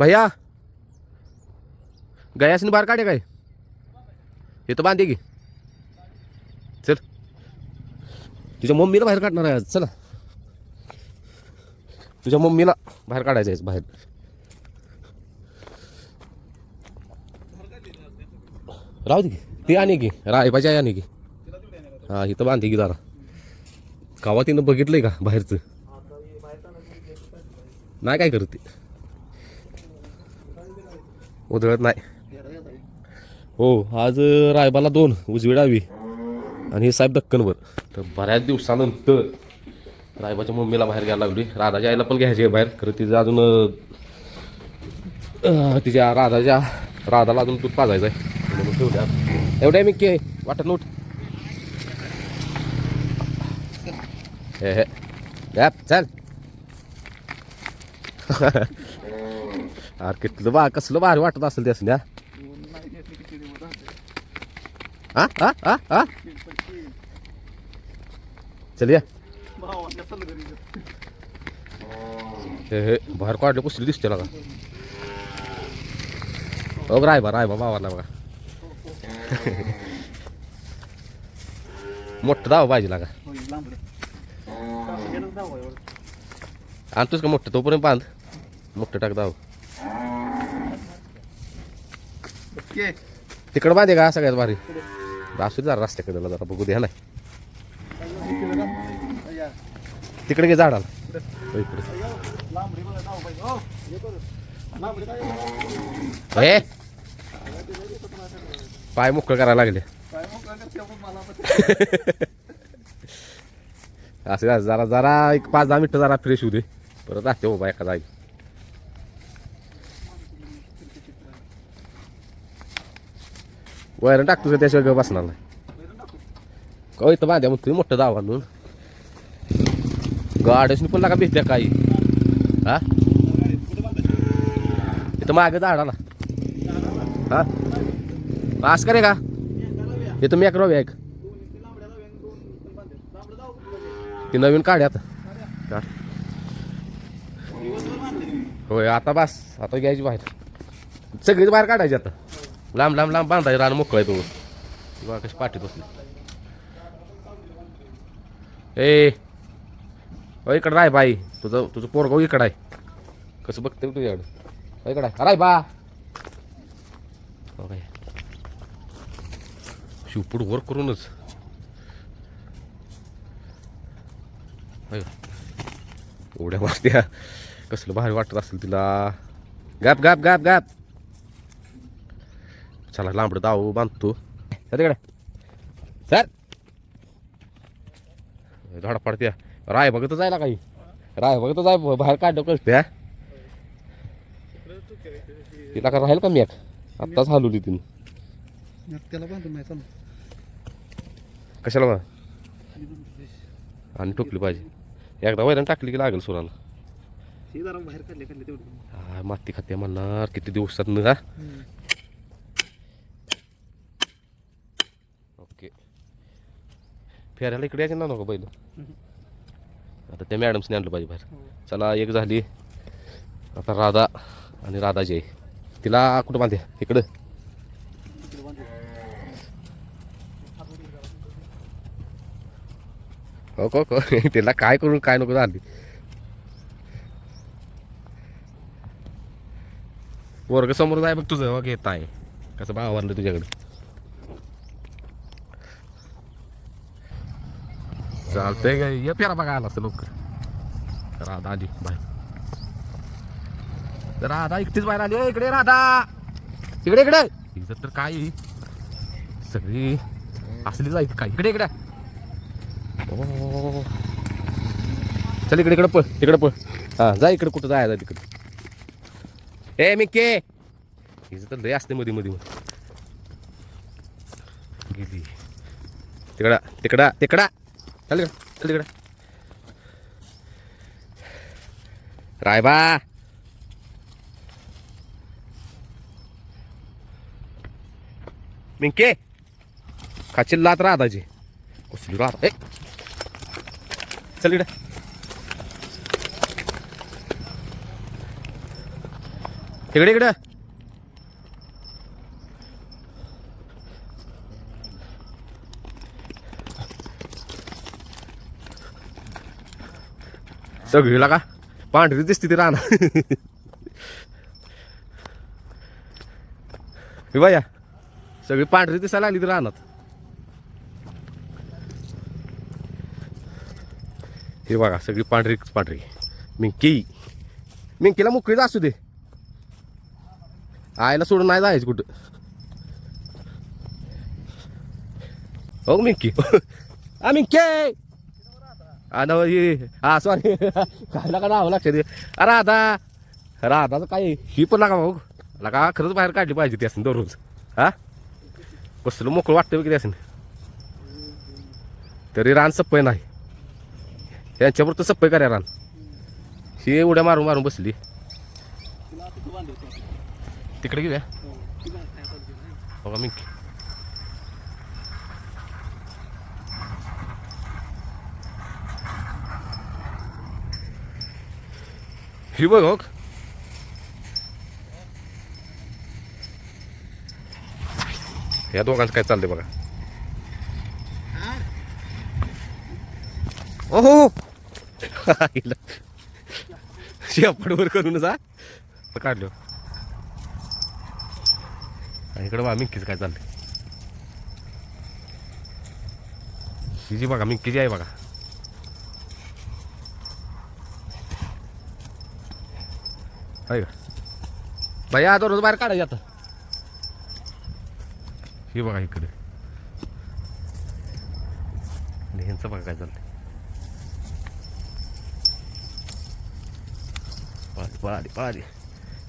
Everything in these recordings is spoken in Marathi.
भैया गयासनी बाहेर काढे काय हे तर बांधे की चल। तुझ्या मम्मीला बाहेर काढणार आहे आज चला। तुझ्या मम्मीला बाहेर काढायचं आहे बाहेर। राहू दे की ती आणि की रायबाची आहे आणि की हा इथं बांधे की जरा। गावात तिनं बघितलंय का बाहेरचं? नाही काय करत ती? उधळत नाही. हो आज रायबाला दोन उजवी डावी. आणि हे साहेब दक्कनवर. तर बऱ्याच दिवसानंतर रायबाच्या मम्मीला बाहेर घ्यायला लागली राधाच्या आईला पण घ्यायची आहे बाहेर. खरं तिचं अजून तिच्या राधाच्या राधाला अजून दूध पाजायचं आहे. म्हणून ठेवल्या एवढ्या मी के वाटत नोट हे चल. अरे कितलं बा कसलं भारी वाटत असेल ते असल्या. हा हा हा हा चल या. हे बाहेर काढलं कुसली दिसते ना का हो राय बा राय बा बाबाला बघा. मोठं दाव पाहिजे लागा. आणतोस का मोठं तोपर्यंत बांध. मोठं टाक दाव तिकडं बांधे का सगळ्यात भारी? असू दे जरा रस्त्याकडे जरा बघू द्या ना? तिकडे घे झाडाला. हो, इकडे. पाय मोकळ करायला लागले. असं जरा जरा एक पाच दहा मिनिटं जरा फ्रेश होऊ दे. परत असते हो एका वैरण टाकतो का त्याशिवाय गप बसणार नाही कवा इथं बांध्या मग तुम्ही मोठं दावा म्हणून गाडच पण लागा भेटत्या काही हा इथं मागं झाडाला हा असं करे का इथं मी एक एक ती नवीन काढ आता काढ होय आता बस आता घ्यायची बाहेर सगळीच बाहेर काढायची आता लांब लांब लांब बांधाय रान मोकळं आहे तो. बा कशी पाठीत बसली. ए अ इकडं राय बाई. तुझं तुझं पोरगाव हो इकडं आहे. कसं बघते बघ तुझ्याकडं अ, इकडं आहे. राय बा. हो काय शिवपूड वर करूनच. होय. एवढ्या वाजत्या. कसलं भारी वाटत असेल तिला. Gap gap gap gap. चला लांबडं दाव बांधतो. सर तिकडे. सर. झाडा पडत्या राय बघत जायला काही? राय बघत जाय बाहेर काढलं कळत्या तिला का राहील का मी आत्ताच हलवली तिने. त्याला बांधून कशाला आणि टोकली पाहिजे. एकदा वैरण टाकली की लागेल सुराला. जरा बाहेर काढले काढले तेवढं. माती खाते म्हणणार किती दिवसात न का ओके फेरायला इकडे यायचं ना नको पहिलं? आता त्या मॅडम्सने आणलं पाहिजे बाहेर. चला एक झाली. आता राधा आणि राधाजी आहे तिला कुठं बांधे? इकडं. हो हो हो. तिला काय करून काय नको झाली. वर्ग समोर जाय बघ तुझं. बघ येत आहे. कसं भाव आणलं तुझ्याकडे. चालतंय काय ये प्यारा बघायला असतं लवकर राधा आली बाय राधा एकटीच बाहेर आली "ए, इकडे राधा इकडे इकडे इथं तर काय सगळी असली जाईल काय इकडे इकडे ओ चल इकडे इकडे पळ तिकडे पळ हां जा इकडे कुठं जायचं तिकडे ए के हिचं तर लय असते मध्ये मध्ये गेली तिकडा तिकडा तिकडा चल इकडं, चल तिकडे. रायबा मिंके. खाची लात राहत राधाची कसली रात ए. चल इकडे. इकडे इकडे. सगळीला का पांढरी दिसते ती राहणार हे बाया सगळी पांढरी दिसायला लागली ती राहणार हे बघा सगळी पांढरी पांढरी. मिंकी. मिंकीला मोकळीच असू दे. आईला सोडून नाही जायचं कुठं. हो मिंकी. आ मिंकी! हा हे हा सॉरी काय नका नाव लक्षात दे राधा. राधाचं काय ही पण लागा भाऊ. लगा खरंच बाहेर काढली पाहिजे ती असं दररोज. हा? कसलं मोकळं वाटतं की असं तरी रान सप्पय नाही. यांच्यावर तर सप्पय करा रान. ही उड्या मारून मारून बसली. तिकडे घेऊया. बघा मी बघ हो. या दोघांचं काय चाललंय बघा. ओहो. शेपडवर करून जा. काढलो. आणि इकडं बघा मिंकीचं काय चाललंय. ही जी बघा मिंकीची आहे बघा. आहे का? बाई आता रोज बाहेर काढायची आता. ही बघा इकडे. आणि ह्यांचं बघा काय चाललंय. पाली पाली पाली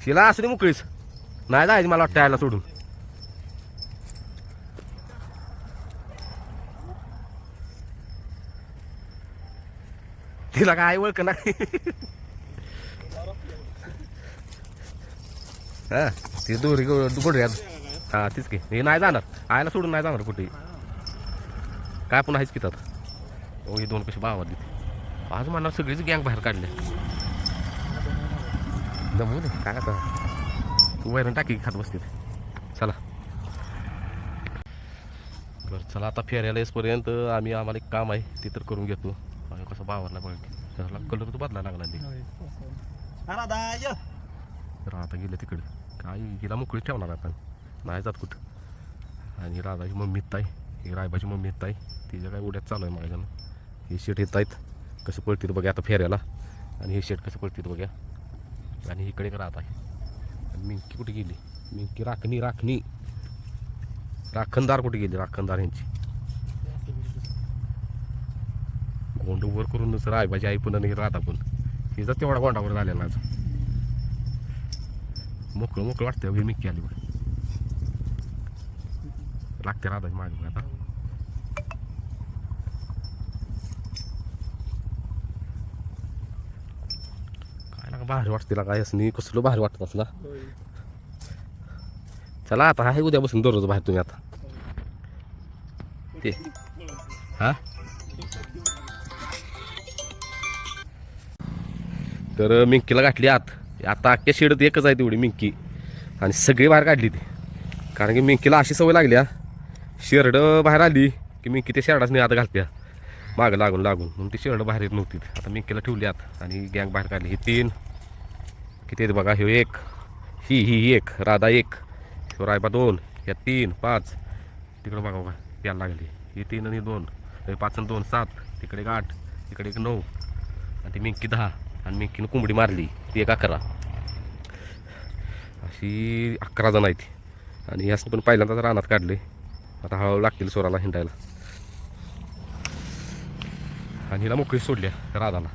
शिला असू दे मोकळीच नाही जायचं मला वाटतं यायला सोडून. तिला काय ओळख नाही. हा ती दोरी गोडऱ्यात हा तीच की हे नाही जाणार. आयला सोडून नाही जाणार कुठे. काय पण आहेच की त्यात. हो ही दोन कशी भावात देते. आज मला सगळीच गँग बाहेर काढले जमू दे काय आता? तू वैरण टाकी खात बसते. चला. बरं चला आता फेरायला येसपर्यंत आम्ही आम्हाला एक काम आहे ते तर करून घेतो. आणि कसं बावरला बघ त्याला कलर तर बदलायला लागला नाही राधा, ये. तर आता गेलं तिकडे. काय हिला मोकळी ठेवणार आपण. नाही जात कुठं. आणि राधाची मम्मी ताई ही रायबाची मम्मी ताई आहे. तिच्या काय उड्यात चालू आहे माझ्यानं हे शेट येत आहेत. कसं पळतील बघा आता फेऱ्याला. आणि हे शेट कसं पळतील बघा आणि इकडे राहत आहे. आणि मिंकी कुठे गेली? मिंकी राखणी राखणी. राखणदार कुठे गेली? राखणदार यांची. गोंड वर करूनच रायबाजी आई पण आणि राधा पण. हिचा तेवढा गोंडावर झालेला आज. मोकळं मोकळं वाटतं हे मिक्की आली बघ लागते राधाची मागे बघ आता काय लागा भारी वाटते लागा नाही कसलं भारी वाटत असला चला आता आहे उद्यापासून दररोज बाहेर तुम्ही आता ते हा तर मिंकीला गाठली आत आता अख्ख्या शेडत एकच आहे तेवढी मिंकी. आणि सगळी बाहेर काढली ती. कारण की मिंकीला अशी सवय लागली हा. शेरड बाहेर आली की मिंकी त्या शेरडाच नाही आता घालत्या. मागं लागून लागून. म्हणून ती शेरड बाहेर येत नव्हती. आता मिंकीला ठेवली आत आणि गँग बाहेर काढली. ही तीन. किती आहेत बघा ह्यो एक. ही ही एक. राधा एक. ह्यो रायबा दोन. ह्या तीन पाच. तिकडं बघा बघा. यायला लागली. ही तीन आणि दोन. पाच आणि दोन सात. तिकडे एक आठ. तिकडे एक नऊ. आणि ती मिंकी दहा. आणि मिंकीनं कोंबडी मारली. ती एक अकरा. अशी अकरा जण आहेत आणि यासनी पण पहिल्यांदाच रानात काढले आता हळूहळू लागतील स्वराला हिंडायला. आणि हिला मोकळी सोडल्या राधाला.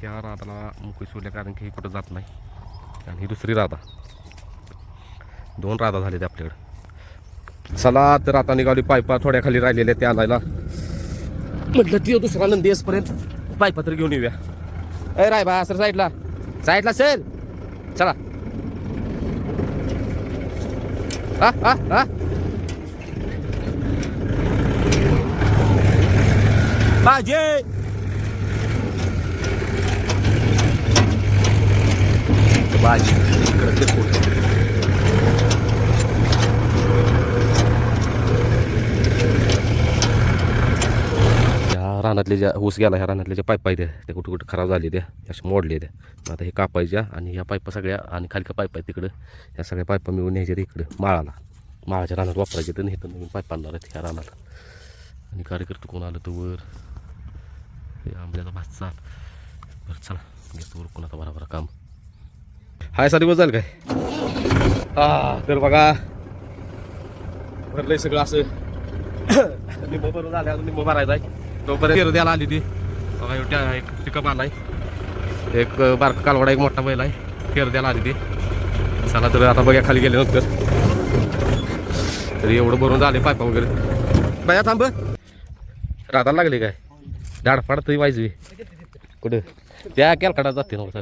त्या राधाला मोकळी सोडल्या कारण की ही कुठं जात नाही. आणि ही दुसरी राधा. दोन राधा झाले ते आपल्याकडे. चला तर आता निघाली पायपा थोड्या खाली राहिलेल्या त्या आणायला. म्हटलं ती दुसरा नंदी येसपर्यंत पायपा तर घेऊन येऊया. ए राय बा सर साईडला. साईडला सर. चला. हा हा हा. भाजी भाजी इकडं किरकोळ या रानातले ज्या ऊस गेला ह्या रानातल्या ज्या पाईप आहेत त्या त्या कुठं कुठं खराब झाले त्या अशा मोडले त्या आता हे कापायच्या आणि ह्या पाईपा सगळ्या आणि खालच्या पाईप आहेत तिकडं ह्या सगळ्या पाईपा मिळून न्यायच्या इकडं माळाला. माळाच्या रानात वापरायचे तर इथं नवीन पाईप आणणार आहेत ह्या रानाला आणि कार्यकर्ते कोण आलं तर वर? हे आंब्याचा भात चाल. बरं चला. घेतो वर कोणाचा बराबर काम. हाय सा दिवस झालं काय? हा तर बघा. भरलंय सगळं असं. निंब भरून झालं अजून निंब भरायचा आहे. तोपर्यंत पेरू द्यायला आली ती बघा एवढ्या एक पिकअप आलाय. एक बारका कालवडा एक मोठा बैल आहे. फेरद्याला आली ती चला तर आता बघा खाली गेले नंतर. तरी एवढं भरून झाले पायपा वगैरे. बाया थांब. राधाला लागले काय? दाड तरी वाजवी. कुठं? त्या कॅलकाडात जाते ना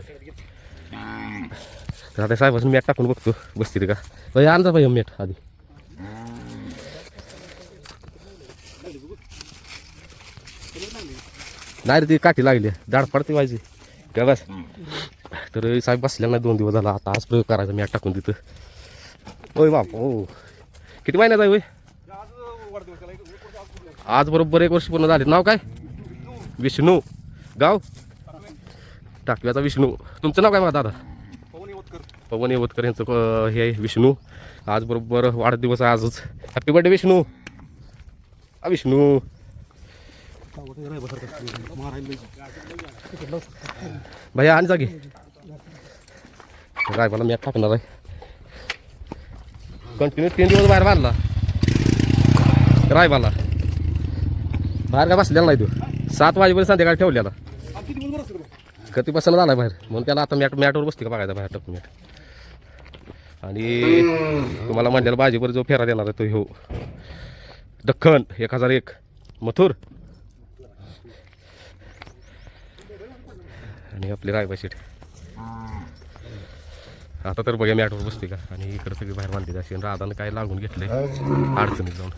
सर आता साहेबासून मॅट टाकून बघतो. बसतील का? बाई आणजा पाहिजे मॅट आधी. नाही रे ती काठी लागली. दाड पडते व्हायची काय बस. तर साहेब बसल्या नाही दोन दिवस झाला. आता आज प्रयोग करायचा मी टाकून तिथं होय बाप हो किती महिन्यात आहे होय आज बरोबर एक वर्ष पूर्ण झाले. नाव काय? विष्णू. गाव? टाकव्याचा विष्णू. तुमचं नाव काय माझा दादा? पवन येवतकर. यांचं हे आहे विष्णू. आज बरोबर वाढदिवस आहे आजच. Happy birthday Vishnu. विष्णू. भैया आणि जागे. रायबाला मी टाकणार आहे. कंटिन्यू तीन दिवस बाहेर बांधला. रायबाला बाहेर काय बसलेला नाही तू. सात वाजेपर्यंत संध्याकाळी ठेवलेला. कधी बसायला झाला बाहेर. म्हणून त्याला आता मॅट मॅटवर बसते का बघायचा बाहेर टप मॅट आणि तुम्हाला म्हणलेला बाजीवर जो फेरा देणार आहे तो हो दख्खन एक हजार एक. मथुर. आणि आपले रायबा शेट आता तर बघा मॅटवर बसते का? आणि इकडे सगळी बाहेर बांधली अशी आणि राधानं काय लागून घेतलंय? अडचणीत जाऊन.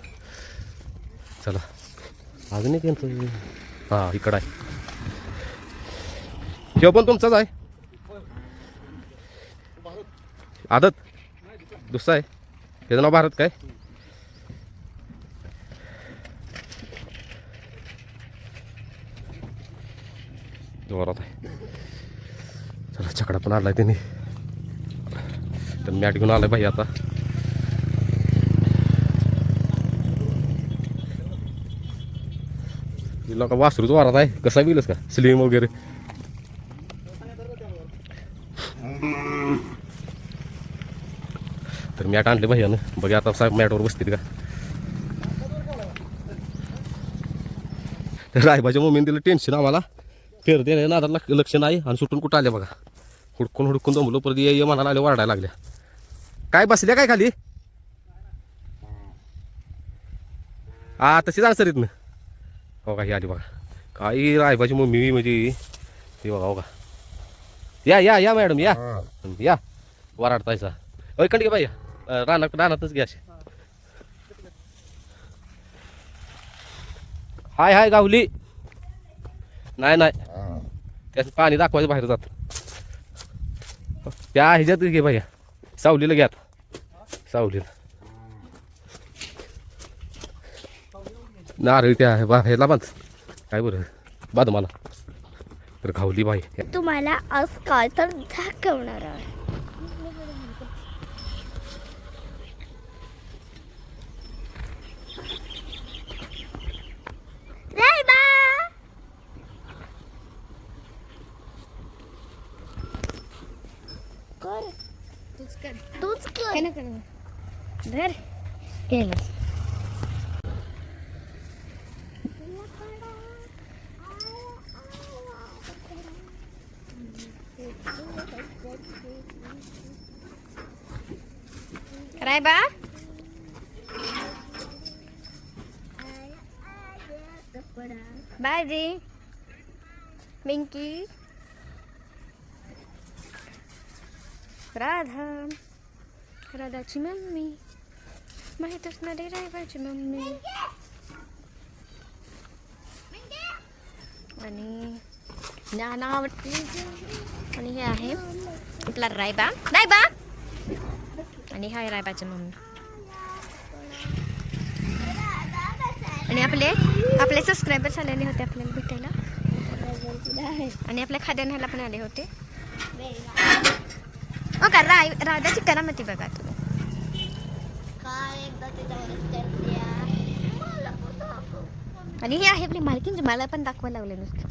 चला. अजून एक यांचं. हां इकडं आहे. हे पण तुमचाच आहे. आदत. दुसरा आहे. त्याचं नाव भारत काय? जोरात आहे. लाकडा पण आलाय त्यांनी. तर मॅट घेऊन आलाय भाई आता. लोक वासरूच वारात आहे. कसा बिलच का? स्लिम वगैरे. तर मॅट आणले भैयानं बघा आता साहेब मॅटवर बसतील का? तर रायबाच्या मम्मीने दिलं टेन्शन आम्हाला. फेर दे ना आता लक्ष नाही आणि सुटून कुठं आले बघा. हुडकून हुडकून जमलो परत ये म्हणायला आले वारडायला लागल्या काय बसल्या काय खाली? हा तशी जाण सरीत ना हो का ही आली बघा. काही रायबाची मम्मी म्हणजे हे बघा हो का. या या या मॅडम या. या. वराडतायचा अय कंडी बाई. रानात रानातच घ्या हाय हाय गावली. नाही नाही. त्याचं पाणी दाखवायचं बाहेर जात. त्या ह्याच्यात घे भैया सावलीला घ्या सावलीला. नारळ त्या आहे बा ह्याला बांध. काय बरं? बांध मला. तर गावली बाई. तुम्हाला आज काय तर दाखवणार आहे रायबा कर तूच कर तूच कर धर गेलं रायबा बाजी की राधा. राधाची मम्मी. माहीत असणारी रायबाची मम्मी. आणि ज्ञान आवडते. आणि हे आहे आपला रायबा. रायबा! आणि हाय रायबाची मम्मी. आणि आपले आपले सबस्क्रायबर्स आलेले होते आपल्याला भेटायला. आणि आपल्या खाद्यान्याला पण आले होते. हो का? राय राधाची करामती बघा तुम्ही. आणि हे आहे आपली मालकींची मला पण दाखवायला लावले नुसतं.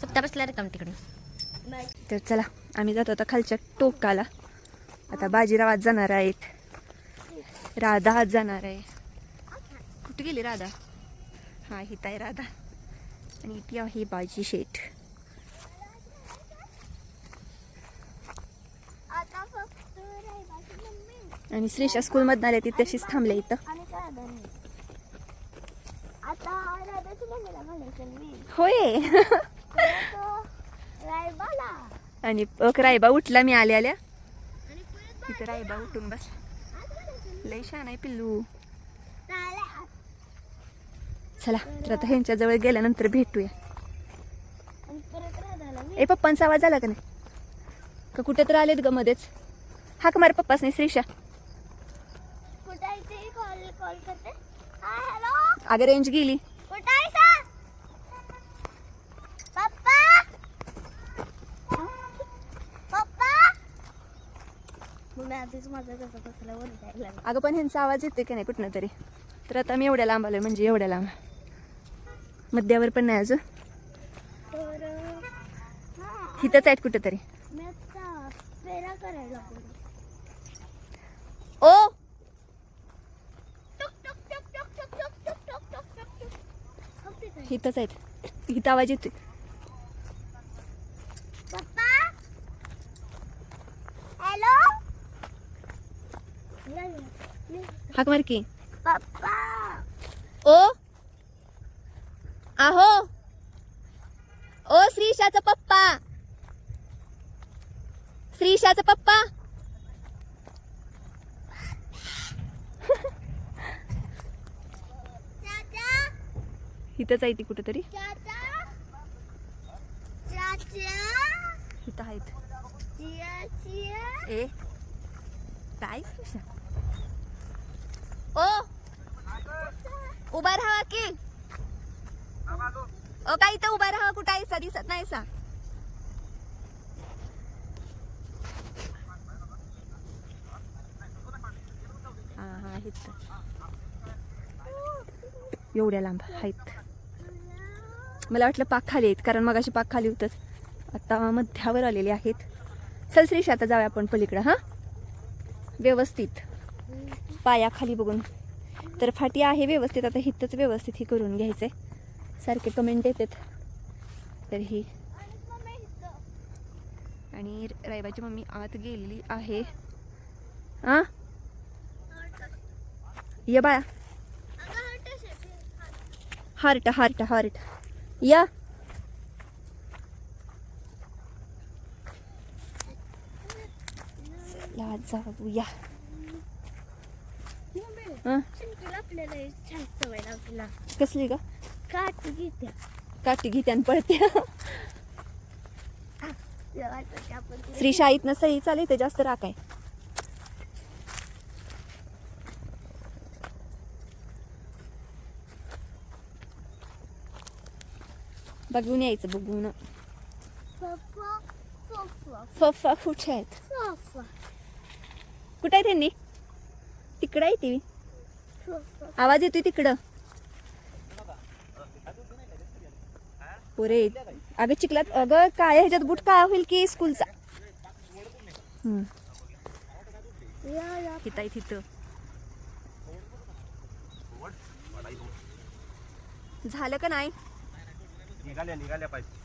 सप्ता बसला रिकाम तिकडे. तर चला आम्ही जातो आता खालच्या टोकाला. आता बाजीराव आज जाणार आहेत. राधा आज जाणार आहे. कुठे गेली राधा? हा हित आहे राधा. आणि ती आहे बाजी शेठ. आणि श्रीशा स्कूलमधून आल्या ती तशीच थांबल्या इथं. होय. आणि रायबा उठला मी आल्या आल्या. तिथं रायबा उठून बस लय छान आहे पिल्लू. चला तर आता ह्यांच्या जवळ गेल्यानंतर भेटूया. ए पप्पांचा आवाज आला का नाही? का कुठे तर आलेत ग मध्येच? हाक मार श्रीषा अगं रेंज गेली. आधीच माझा कसं कसला वर अगं पण ह्यांचा आवाज येते का नाही कुठनं तरी? तर आता मी एवढ्या लांब आलोय म्हणजे एवढ्या लांब. मध्यावर पण नाही अजून. हिथंच आहेत कुठं तरी. मी आता फेरा करायला हिथंच आहेत. हिथं आवाज हॅलो? हाक मार की. पप्पा? ओ? आहो? ओ श्रीशाचा पप्पा. श्रीशाचा पप्पा? हिथंच आहे ती कुठंतरी. हिथं आहेत. Chia chia? ए काय ओ उभा राहा की. ओ काय इथं उभा राहा कुठं आहेसा दिसत नाही सा. हा हा एवढ्या लांब आहेत. मला वाटलं पाक खाली आहेत कारण मगाशी पाक खाली होतंच. आता मध्यावर आलेले आहेत. चल आता जाऊया आपण पलीकडं हां? व्यवस्थित. पायाखाली बघून. तर फाटी आहे व्यवस्थित आता हिथंच व्यवस्थित ही करून घ्यायचंय. सारखे कमेंट येतात. तर ही. आणि रायबाची मम्मी आत गेलेली आहे. आ? ये बाळा. Heart heart heart. या. हं? सवय लावतीला कसली का काट घेत्या काठी घेते आणि पडते आपण श्री शाळेतनं सही चालू ते जास्त राख बघून यायचं बघून सोफा सोफा फफा कुठे आहेत कुठे आहे त्यांनी तिकडं आहे ती आवाज येतोय तिकडं पुरे अगं चिखलात अगं काय ह्याच्यात बूट काय होईल की स्कूलचा तिथं तिथं झालं का नाही निघाल्या निघाल्या पाहिजे.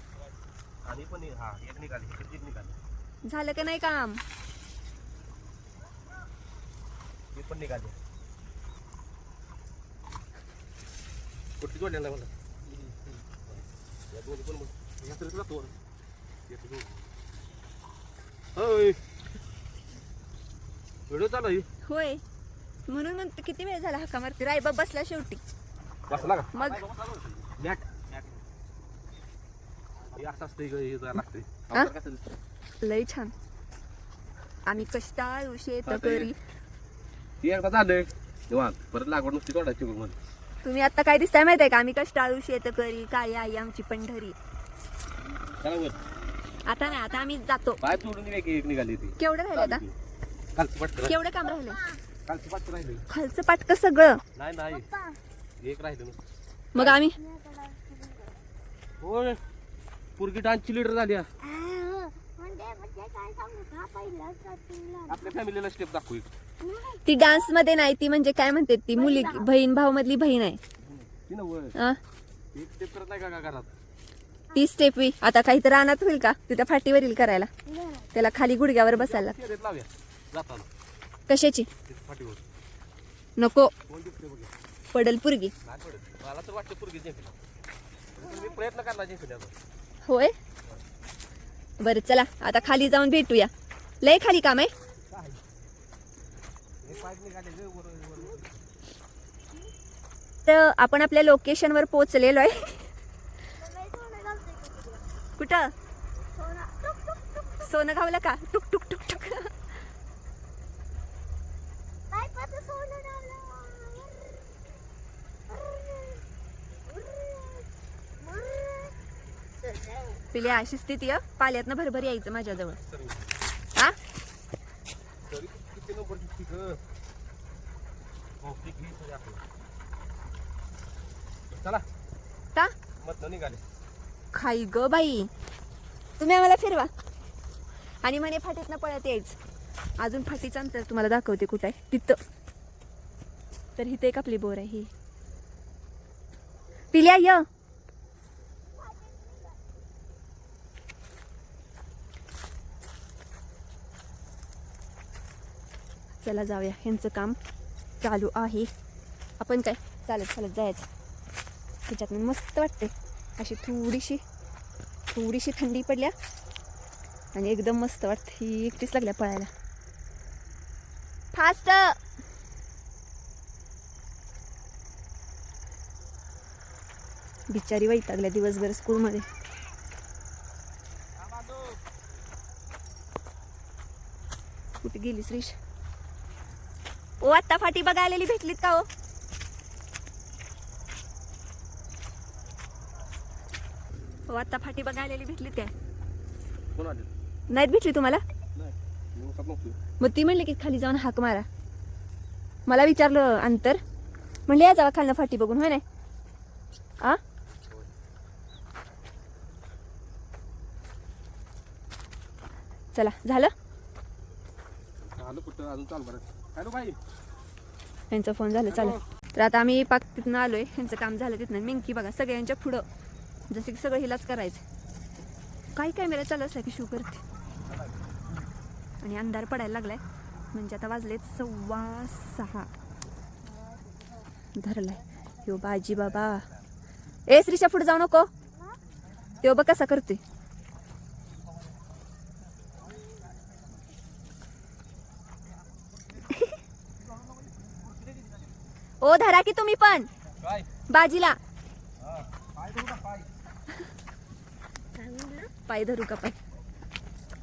आणि पण नि- हा एक निघाली एक निघाली. झालं का नाही काम? ते पण निघाले. जोडलेला मला या दोन्ही पण मग- या तरी तुला दोन येतो दोन. होय. व्हिडिओ चालू आहे. होय. म्हणून म्हणतो किती वेळ झाला हक्का मारते रायबा बसला शेवटी. बसला का? मग मॅट मॅट हे असं असतं हे जरा लागते हा? कसं दिसतं लय छान. आम्ही कष्टाळू एकदा झालंय परत लागवड नुसती तोडायची म्हणे. तुम्ही आता काय दिसताय माहिती आहे का? आम्ही कष्टाळू शेतकरी काळी आई आमची पंढरी. आता नाही आता आम्ही जातो. पाईप सोडून एक एक निघाली ती. केवढं राहिलं आता? केवढं काम राहिलं खालचं पाटकं सगळं? नाही नाही. एक राहिलं. मग आम्ही? होय. पुरगी डान्सची लिडर झाली हा. आपल्या फॅमिलीला स्टेप दाखवू एक. ती डान्समध्ये नाही ती म्हणजे काय म्हणते ती मुली बहीण भाऊ मधली बहीण आहे. ती? एक स्टेप करत नाही का का घरात? ती स्टेप वी. आता काहीतरी रानात होईल का? तिथं फाटीवर येईल करायला त्याला खाली गुडघ्यावर बसायला. लागतं. शर्यत लावूया जाताना. कशाची? तिथं फाटीवर नको. कोण दिसते बघ पडल पुरगी. नाही पडत. मला तर वाटतं पुरगी जिंकला पण मी प्रयत्न करणार जिंकण्याचा होय? बरं चला आता खाली जाऊन भेटूया. लय खाली काम आहे? तर आपण आपल्या लोकेशनवर पोहोचलेलो आहे. कुठं? सोनं घावलं का? टुक टुक टुक टुक. पिल्या अशी स्थिती पाल्यातनं भरभर यायचं माझ्याजवळ. हा? का खाई ग बाई. तुम्ही आम्हाला फिरवा. आणि म्हणे फाटीतनं पळत यायचं. अजून फाटीचं अंतर तुम्हाला दाखवते कुठं आहे. तिथं. तर हिथं एक आपली बोर आहे ही. पिल्या य. चला जाऊया. ह्यांचं काम चालू आहे. आपण काय? चालत चालत जायचं. त्याच्यातून मस्त वाटते अशी थोडीशी थोडीशी थंडी पडल्या आणि एकदम मस्त वाटते ही एकटीच लागल्या पळायला. फास्ट बिचारी वैतागल्या दिवसभर स्कूलमध्ये. कुठे गेली श्रीश ओ आत्ता फाटी बघायला आलेली भेटलीत का हो? हो आत्ता फाटी बघायला आलेली भेटलीत काय? नाहीत भेटली तुम्हाला? मग ती म्हणली की खाली जाऊन हाक मारा. मला विचारलं अंतर. म्हणले या जावा खालनं फाटी बघून होय नाही? आ? चला झालं? कुठं? अजून चाल बरं यांचा फोन झालं चालेल. तर आता आम्ही पाक तिथनं आलोय यांचं काम झालं तिथनं. मिंकी बघा सगळ्यांच्या पुढं. जसं की सगळं हिलाच करायचं. काही कॅमेरा चालू असला की शू करते. आणि अंधार पडायला लागलाय. म्हणजे आता वाजलेत सव्वा सहा. धरलाय. ह्यो बाजी बाबा. ए श्रीच्या पुढे जाऊ नको. त्यो बघ कसा करतोय. ओ धरा की तुम्ही पण. काय? बाजीला. पाय धरू का पाय? पाय धरू का पाय?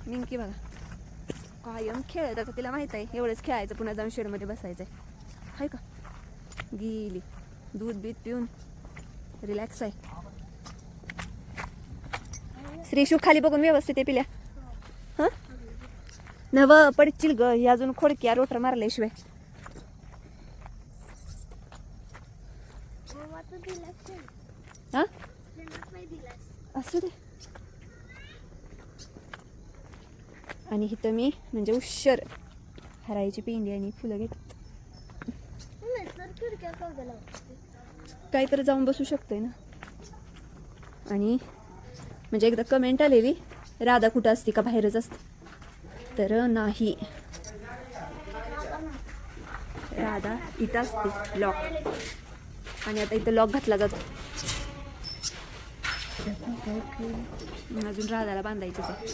मिंकी बघा. कायम खेळत आता तिला माहीत आहे. एवढंच खेळायचं पुन्हा जाऊन शेडमध्ये बसायचं आहे का? गेली. दूध बीत पिऊन. रिलॅक्स आहे. श्रीशू खाली बघून व्यवस्थित आहे पिल्या. हं? नव पडचिल ग. ही अजून खोडक्या रोटर मारल्याशिवाय हा असू दे आणि इथं मी म्हणजे उशर हरायची पेंडी आणि फुलं घेत काहीतरी जाऊन बसू शकतोय ना? आणि म्हणजे एकदा कमेंट आलेली राधा कुठं असते का बाहेरच असते? तर नाही. राधा इथं असते लॉक आणि आता इथं लॉक घातला जातो. अजून राधाला बांधायचं आहे.